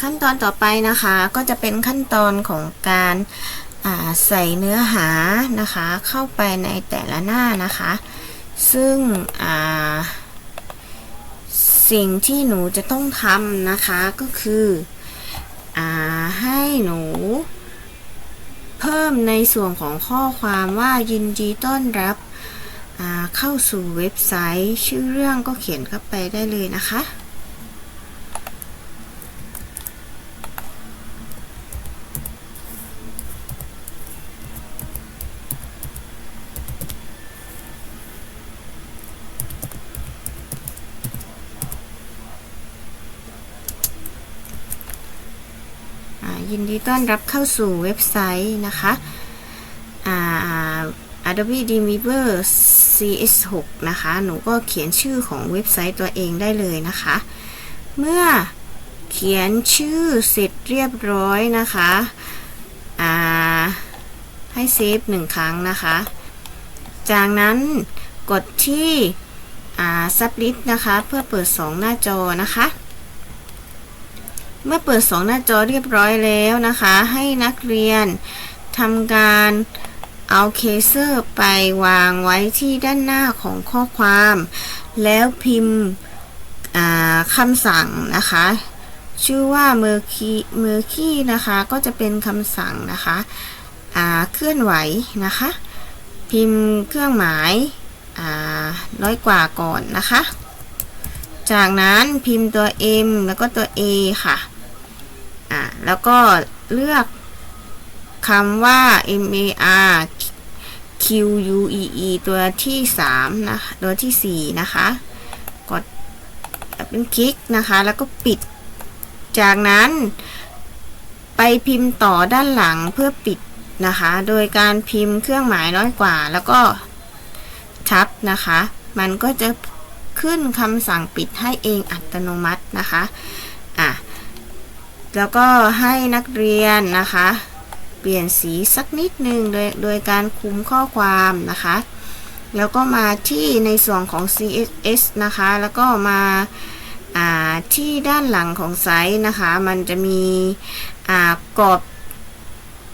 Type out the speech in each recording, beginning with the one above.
ขั้นตอนต่อไปนะคะก็จะเป็นขั้นตอนของการาใส่เนื้อหานะคะเข้าไปในแต่ละหน้านะคะ ซึ่งสิ่งที่หนูจะต้องทำนะคะก็คืออให้หนูเพิ่มในส่วนของข้อความว่ายินดีต้อนรับเข้าสู่เว็บไซต์ ชื่อเรื่องก็เขียนเข้าไปได้เลยนะคะ ยินดีต้อนรับเข้าสู่เว็บไซต์นะคะอ่า Adobe Dreamweaver CS6 นะคะ หนูก็เขียนชื่อของเว็บไซต์ตัวเองได้เลยนะคะ เมื่อเขียนชื่อเสร็จเรียบร้อยนะคะอ่าให้เซฟหนึ่งครั้งนะคะ จากนั้นกดที่อ่า Sublit นะคะ เพื่อเปิด 2 หน้าจอนะคะ เมื่อเปิด 2 หน้าจอเรียบร้อยแล้วนะคะ ให้นักเรียนทำการเอาเคเซอร์ไปวางไว้ที่ด้านหน้าของข้อความ แล้วพิมพ์คำสั่งนะคะ ชื่อว่าเมอร์คีเมอร์คีนะคะ ก็จะเป็นคำสั่งนะคะเคลื่อนไหวนะคะ พิมพ์เครื่องหมายน้อยกว่าก่อนนะคะ จากนั้นพิมพ์ตัว M แล้วก็ตัว A ค่ะ อ่าแล้วก็เลือกคำว่า M A R Q U E E ตัวที่3นะคะตัวที่ 4 นะคะ กดเป็นคลิกนะคะ แล้วก็ปิด จากนั้นไปพิมพ์ต่อด้านหลังเพื่อปิดนะคะ โดยการพิมพ์เครื่องหมายน้อยกว่า แล้วก็ทับนะคะ มันก็จะ ขึ้นคำสั่งปิดให้เองอัตโนมัตินะคะอะแล้วก็ให้นักเรียนนะคะ เปลี่ยนสีสักนิดนึงโดยโดยการคุมข้อความนะคะ แล้วก็มาที่ในส่วนของ CSS นะคะ แล้วก็มาที่ด้านหลังของไซต์นะคะ มันจะมีกรอบ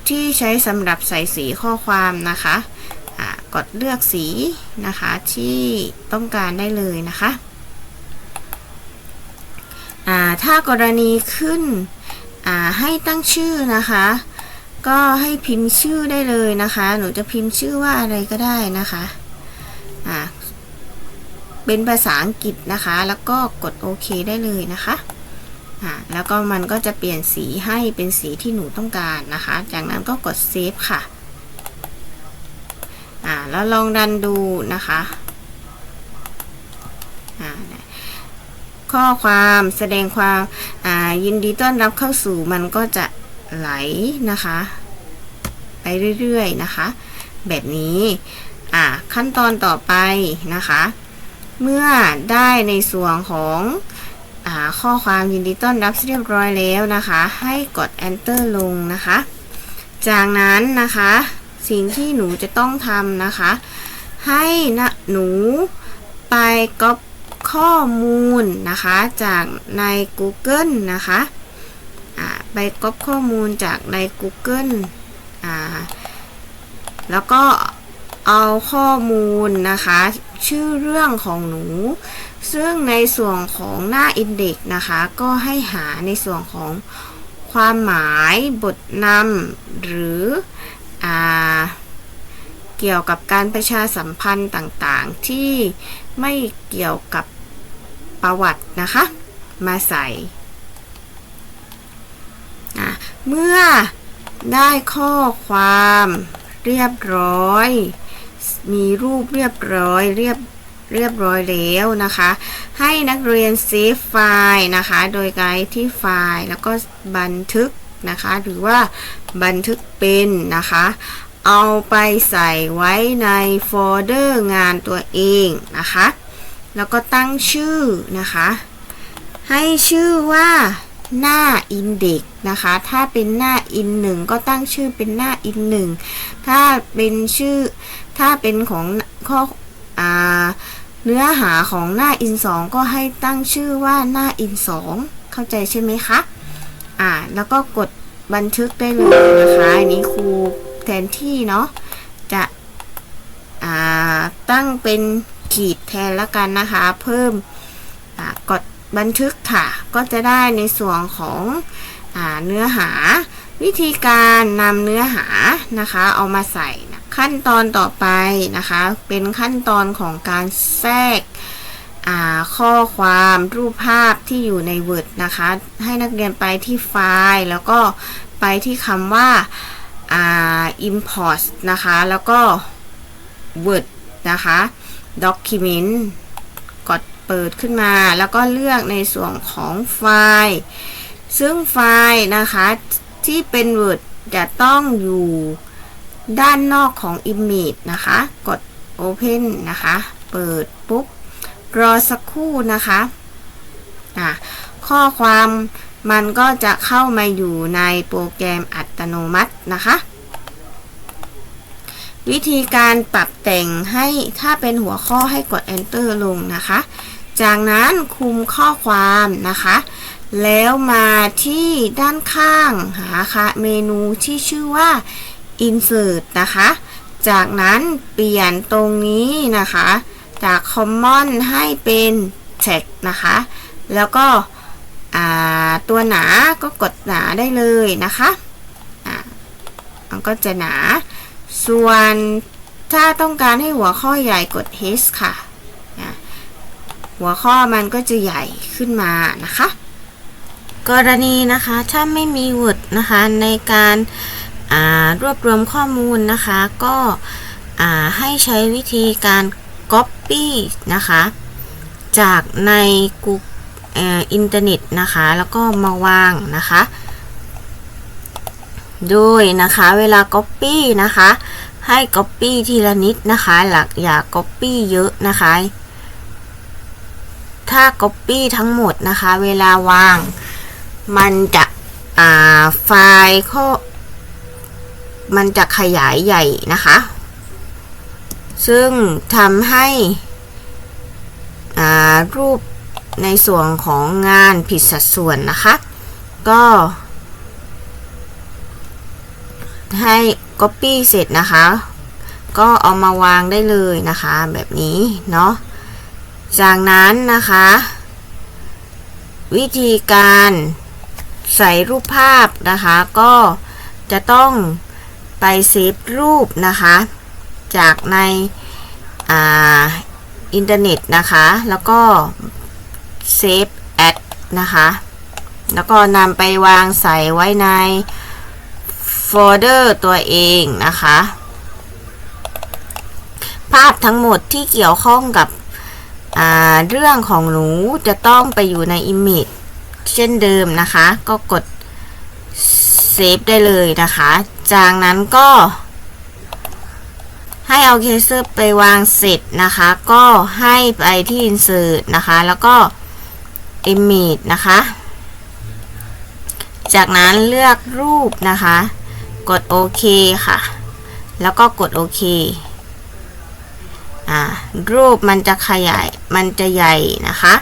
ที่ใช้สำหรับใส่สีข้อความนะคะ กดเลือกสีนะคะ ที่ต้องการได้เลยนะคะถ้ากรณีขึ้นให้ตั้งชื่อนะคะ ก็ให้พิมพ์ชื่อได้เลยนะคะ หนูจะพิมพ์ชื่อว่าอะไรก็ได้นะคะเป็นภาษาอังกฤษนะคะ แล้วก็กดโอเคได้เลยนะคะแล้วก็มันก็จะเปลี่ยนสีให้เป็นสีที่หนูต้องการนะคะ จากนั้นก็กดเซฟค่ะ อ่าแล้วลองดันดูนะคะอ่าข้อความแสดงความอ่ายินดีต้อนรับเข้าสู่มันก็จะไหลนะคะ ไปเรื่อยๆนะคะ แบบนี้อ่าขั้นตอนต่อไปนะคะ เมื่อได้ในส่วนของอข้อความยินดีต้อนรับเรียบร้อยแล้วนะคะ ให้กด enter ลงนะคะ จากนั้นนะคะ สิ่งที่หนูจะต้องทำนะคะ ให้นะหนูไปก๊อปข้อมูลนะคะจากใน Google นะคะไปก๊อปข้อมูลจากใน Google อ่าแล้วก็เอาข้อมูลนะคะ ชื่อเรื่องของหนู ซึ่งในส่วนของหน้าอินเด็กนะคะ ก็ให้หาในส่วนของความหมายบทนำหรือ เกี่ยวกับการประชาสัมพันธ์ต่างๆ ที่ไม่เกี่ยวกับประวัตินะคะ มาใส่เมื่อได้ข้อความเรียบร้อย มีรูปเรียบร้อยเรียบเรียบร้อยแล้วนะคะ ให้นักเรียนเซฟไฟล์นะคะ โดยการที่ไฟล์แล้วก็บันทึก นะคะ หรือว่าบันทึกเป็นนะคะ เอาไปใส่ไว้ในโฟลเดอร์งานตัวเองนะคะ แล้วก็ตั้งชื่อนะคะ ให้ชื่อว่าหน้าอินเด็กนะคะ ถ้าเป็นหน้าอินหนึ่งก็ตั้งชื่อเป็นหน้าอินหนึ่งถ้าเป็นชื่อ ถ้าเป็นของข้ออ่าเนื้อหาของหน้าอินสองก็ให้ตั้งชื่อว่าหน้าอินสองเข้าใจใช่ไหมคะ อ่า แล้วก็กดบันทึกได้เลยนะคะอันนี้ครูแทนที่เนาะจะอ่าตั้งเป็นขีดแทนละกันนะคะ เพิ่มอ่ากดบันทึกค่ะ ก็จะได้ในส่วนของอาเนื้อหา วิธีการนำเนื้อหานะคะ เอามาใส่นะขั้นตอนต่อไปนะคะ เป็นขั้นตอนของการแทรก ข้อความรูปภาพที่อยู่ใน Word นะคะ ให้นักเรียนไปที่ไฟล์ แล้วก็ไปที่คำว่าอ่า import นะคะ แล้วก็ Word นะคะ document กดเปิดขึ้นมา แล้วก็เลือกในส่วนของไฟล์ ซึ่งไฟล์นะคะที่เป็น Word จะต้องอยู่ด้านนอกของ Image นะคะ กด Open นะคะ เปิดปุ๊บ รอสักครู่นะคะอะข้อความมันก็จะเข้ามาอยู่ในโปรแกรมอัตโนมัตินะคะ วิธีการปรับแต่งให้ถ้าเป็นหัวข้อให้กด Enter ลงนะคะ จากนั้นคุมข้อความนะคะ แล้วมาที่ด้านข้างหาค่ะเมนูที่ชื่อว่า Insert นะคะ จากนั้นเปลี่ยนตรงนี้นะคะ จาก Common ให้เป็น Text นะคะ แล้วก็ตัวหนาก็กดหนาได้เลยนะคะมันก็จะหนา ส่วนถ้าต้องการให้หัวข้อใหญ่กด H ค่ะอะหัวข้อมันก็จะใหญ่ขึ้นมานะคะ กรณีนะคะถ้าไม่มี Word นะคะในการารวบรวมข้อมูลนะคะ ก็ให้ใช้วิธีการ Copy นะคะ จากใน Google เอออินเทอร์เน็ตนะคะ แล้วก็มาวางนะคะ โดยนะคะเวลา Copy นะคะ ให้ Copy ทีละนิดนะคะ หลักอย่า Copy เยอะนะคะ ถ้า Copy ทั้งหมดนะคะ เวลาวาง มันจะอ่าไฟล์ข้อมันจะขยายใหญ่นะคะ ซึ่งทำให้รูปในส่วนของงานผิดสัดส่วนนะคะ ก็ ให้ Copy เสร็จนะคะ ก็เอามาวางได้เลยนะคะ แบบนี้เนาะจากนั้นนะคะ วิธีการใส่รูปภาพนะคะ ก็จะต้องไปเซฟรูปนะคะ จากในออินเทอร์เน็ตนะคะ แล้วก็เซฟแอดนะคะ แล้วก็นำไปวางใส่ไว้ในโฟลเดอร์ตัวเองนะคะ ภาพทั้งหมดที่เกี่ยวข้องกับเรื่องของหนูจะต้องไปอยู่ใน Image เช่นเดิมนะคะ ก็กดเซฟได้เลยนะคะ จากนั้นก็ ให้เอาเคเซอร์ไปวางเสร็จนะคะ ก็ให้ไปที่ Insert นะคะ แล้วก็ Image นะคะ จากนั้นเลือกรูปนะคะ กดโอเคค่ะ แล้วก็กดโอเคอ่ารูปมันจะขยาย มันจะใหญ่นะคะ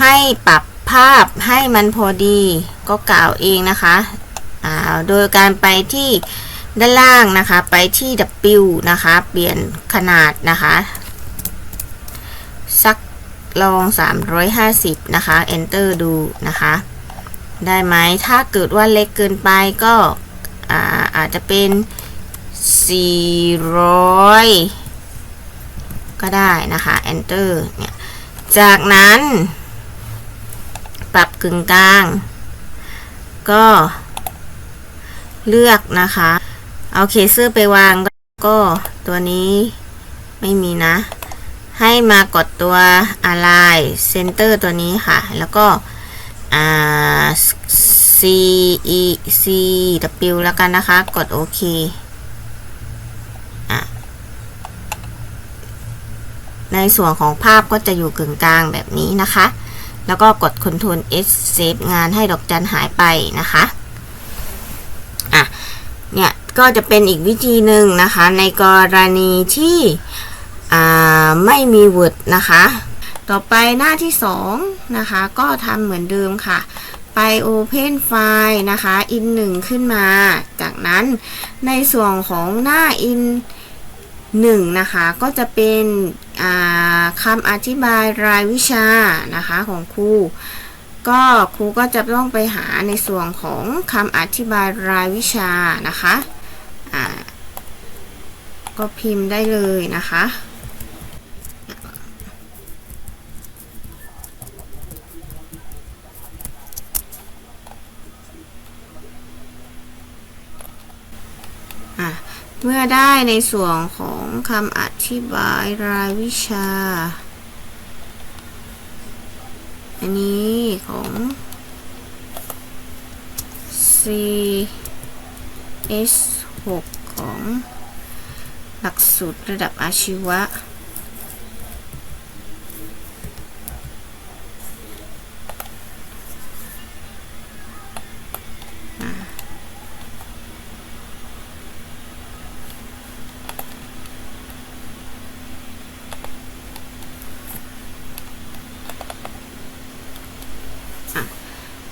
ให้ปรับภาพให้มันพอดีก็กล่าวเองนะคะอ่าโดยการไปที่ ด้านล่างนะคะไปที่ W นะคะ เปลี่ยนขนาดนะคะ สักลอง 350 นะคะ enter ดูนะคะ ได้ไหมถ้าเกิดว่าเล็กเกินไปก็อาอาจจะเป็น 400 ก็ได้นะคะ enter เนี่ยจากนั้น ปรับกึ่งกลาง ก็เลือกนะคะ เอาเคเซอร์ไปวางก็ตัวนี้ไม่มีนะ ให้มากดตัว align center ตัวนี้ค่ะ แล้วก็ C E C W แล้วกันนะคะ กดโอเคในส่วนของภาพก็จะอยู่กึ่งกลางแบบนี้นะคะ แล้วก็กด Ctrl S Save งานให้ดอกจันหายไปนะคะ อะ เนี่ย ก็จะเป็นอีกวิธีหนึ่งนะคะ ในกรณีที่ไม่มี Word นะคะ ต่อไปหน้าที่ 2 นะคะ ก็ทำเหมือนเดิมค่ะ ไป Open File นะคะ in 1 ขึ้นมา จากนั้นในส่วนของหน้า in 1 นะคะ ก็จะเป็นคำอธิบายรายวิชานะคะของครูก็ครูก็จะต้องไปหาในส่วนของคำอธิบายรายวิชานะคะ ก็พิมพ์ได้เลยนะคะอะเมื่อได้ในส่วนของคำอธิบายรายวิชา อันนี้ของ C S 6 ของหลักสูตรระดับอาชีวะ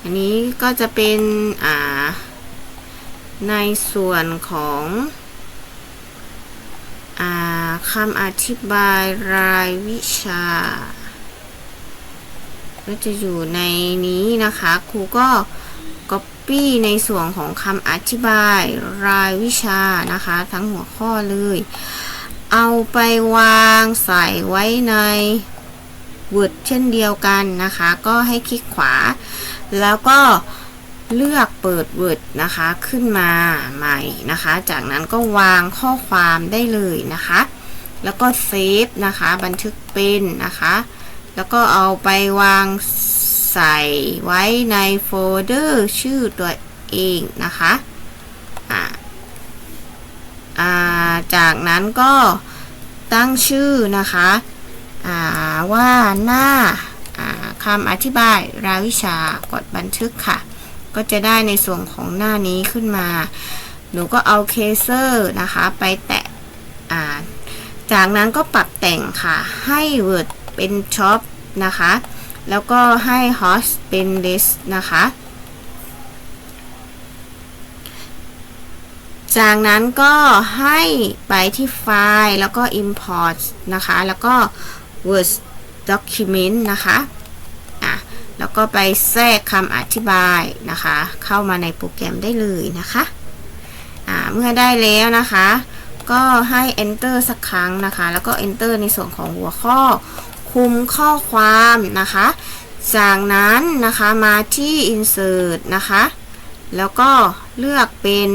อันนี้ก็จะเป็น อ่า ในส่วนของอคำอธิบายรายวิชา ก็จะอยู่ในนี้นะคะ ครูก็ Copy ในส่วนของคำอธิบายรายวิชานะคะ ทั้งหัวข้อเลย เอาไปวางใส่ไว้ใน Word เช่นเดียวกันนะคะ ก็ให้คลิกขวา แล้วก็ เลือกเปิด Word นะคะขึ้นมาใหม่นะคะ จากนั้นก็วางข้อความได้เลยนะคะ แล้วก็เซฟนะคะ บันทึกเป็นนะคะ แล้วก็เอาไปวางใส่ไว้ในโฟลเดอร์ชื่อตัวเองนะคะอ่าอ่าจากนั้นก็ตั้งชื่อนะคะว่าหน้าคำอธิบายรายวิชากดบันทึกค่ะ ก็จะได้ในส่วนของหน้านี้ขึ้นมา หนูก็เอาเคเซอร์นะคะ ไปแตะจากนั้นก็ปรับแต่งค่ะ ให้ Word เป็นช็อปนะคะ แล้วก็ให้ Host เป็น list นะคะ จากนั้นก็ให้ไปที่ไฟล์แล้วก็ import นะคะ แล้วก็ Word document นะคะอะ แล้วก็ไปแทรกคำอธิบายนะคะ เข้ามาในโปรแกรมได้เลยนะคะเมื่อได้แล้วนะคะ ก็ให้ enter สักครั้งนะคะ แล้วก็ enter ในส่วนของหัวข้อ คุมข้อความนะคะ จากนั้นนะคะมาที่ insert นะคะ แล้วก็เลือกเป็น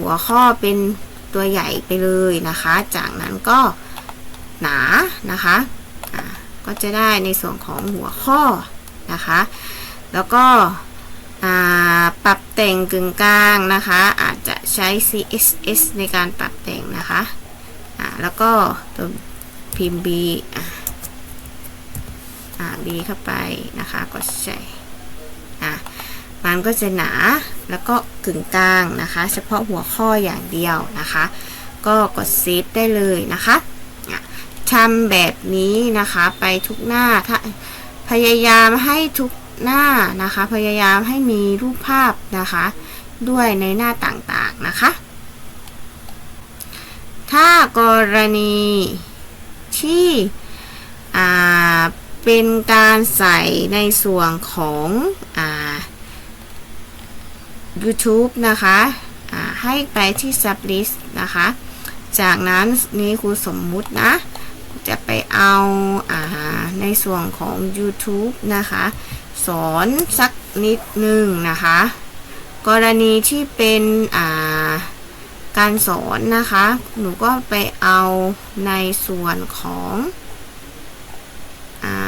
หัวข้อเป็นตัวใหญ่ไปเลยนะคะ จากนั้นก็หนานะคะ ก็จะได้ในส่วนของหัวข้อนะคะ แล้วก็ปรับแต่งกึ่งกลางนะคะ อาจจะใช้ CSS ในการปรับแต่งนะคะะแล้วก็ตัวพิมพ์ B อ่า B เข้าไปนะคะ ก็ใส่อะมันก็จะหนาแล้วก็กึ่งกลางนะคะ เฉพาะหัวข้ออย่างเดียวนะคะ ก็กดเซฟได้เลยนะคะ ทำแบบนี้นะคะไปทุกหน้า พยายามให้ทุกหน้านะคะ พยายามให้มีรูปภาพนะคะ ด้วยในหน้าต่างๆนะคะ ถ้ากรณีที่เป็นการใส่ในส่วนของอ YouTube นะคะให้ไปที่ sublist นะคะ จากนั้นนี้ครูสมมุตินะ จะไปเอาอาในส่วนของ YouTube นะคะ สอนสักนิดหนึ่งนะคะ กรณีที่เป็นการสอนนะคะ หนูก็ไปเอาในส่วนของอ่า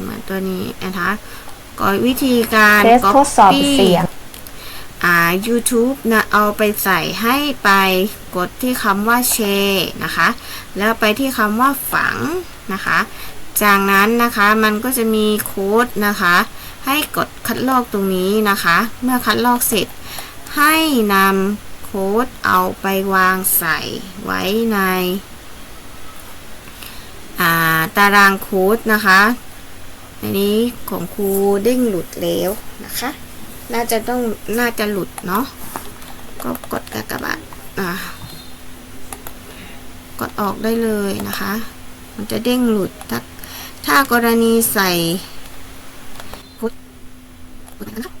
เหมือนตัวนี้นะคะ ก็วิธีการทดสอบเสียงอ่า YouTube นะเอาไปใส่ให้ไปกดที่คำว่าแชร์นะคะ แล้วไปที่คำว่าฝังนะคะ จากนั้นนะคะมันก็จะมีโค้ดนะคะ ให้กดคัดลอกตรงนี้นะคะ เมื่อคัดลอกเสร็จ ให้นำค้ดเอาไปวางใส่ไว้ในอ่าตารางโค้ดนะคะ อันนี้ของครูเด้งหลุดแล้วนะคะ น่าจะต้องน่าจะหลุดเนาะก็กดกากบาทอ่ากดออกได้เลยนะคะ มันจะเด้งหลุดถ้าถ้ากรณีใส่พุทพุทนะคะ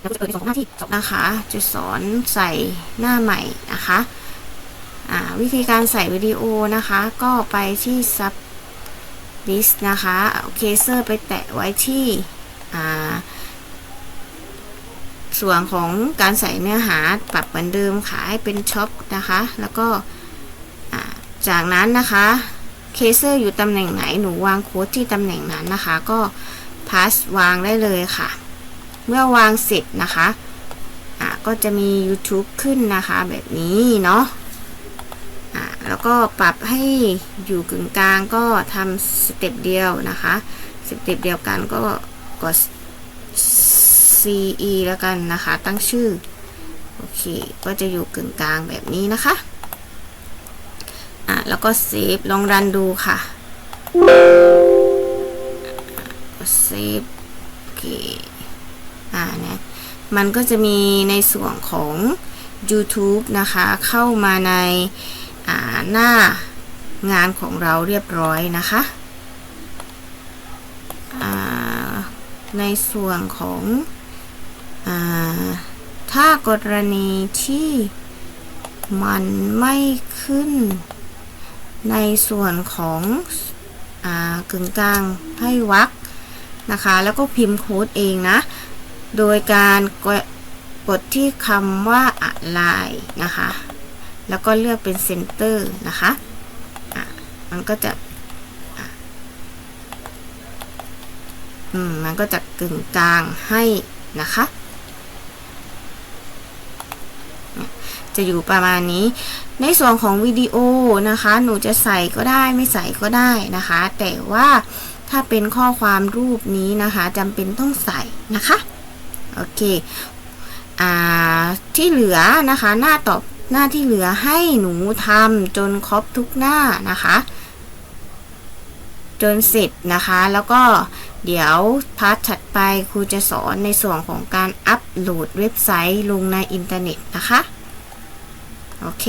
แล้วก็จะเปิดในสองหน้าที่จบนะคะจะสอนใส่หน้าใหม่นะคะอ่า วิธีการใส่วิดีโอนะคะ ก็ไปที่ซับดิสนะคะเอาเคเซอร์ไปแตะไว้ที่ส่วนของการใส่เนื้อหาปรับเหมือนเดิมค่ะให้เป็นช็อปนะคะ แล้วก็จากนั้นนะคะเคเซอร์อยู่ตำแหน่งไหนหนูวางโค้ดที่ตำแหน่งนั้นนะคะ ก็พาสวางได้เลยค่ะ เมื่อวางเสร็จนะคะก็จะมี YouTube ขึ้นนะคะแบบนี้เนาะ แล้วก็ปรับให้อยู่กึ่งกลางก็ทำสเต็ปเดียวนะคะสเต็ปเดียวกันก็กด CE แล้วกันนะคะ ตั้งชื่อ โอเค ก็จะอยู่กึ่งกลางแบบนี้นะคะอะแล้วก็เซฟลองรันดูค่ะเซฟโอเคอ่าเนี่ยมันก็จะมีในส่วนของ YouTube นะคะ เข้ามาใน หน้างานของเราเรียบร้อยนะคะในส่วนของอถ้ากรณีที่มันไม่ขึ้น ในส่วนของอกึ่งกลางให้วักนะคะ แล้วก็พิมพ์โค้ดเองนะ โดยการกดกดที่คำว่าอะไรนะคะ แล้วก็เลือกเป็นเซนเตอร์นะคะะมันก็จะอืมมันก็จะกึ่งกลางให้นะคะ จะอยู่ประมาณนี้ ในส่วนของวิดีโอนะคะ หนูจะใส่ก็ได้ไม่ใส่ก็ได้นะคะ แต่ว่าถ้าเป็นข้อความรูปนี้นะคะจำเป็นต้องใส่นะคะ โอเค อ่า ที่เหลือนะคะ หน้าตอบ หน้าที่เหลือให้หนูทำจนครบทุกหน้านะคะ จนเสร็จนะคะ แล้วก็เดี๋ยวพาร์ทถัดไปครูจะสอนในส่วนของการอัปโหลดเว็บไซต์ลงในอินเทอร์เน็ตนะคะ โอเค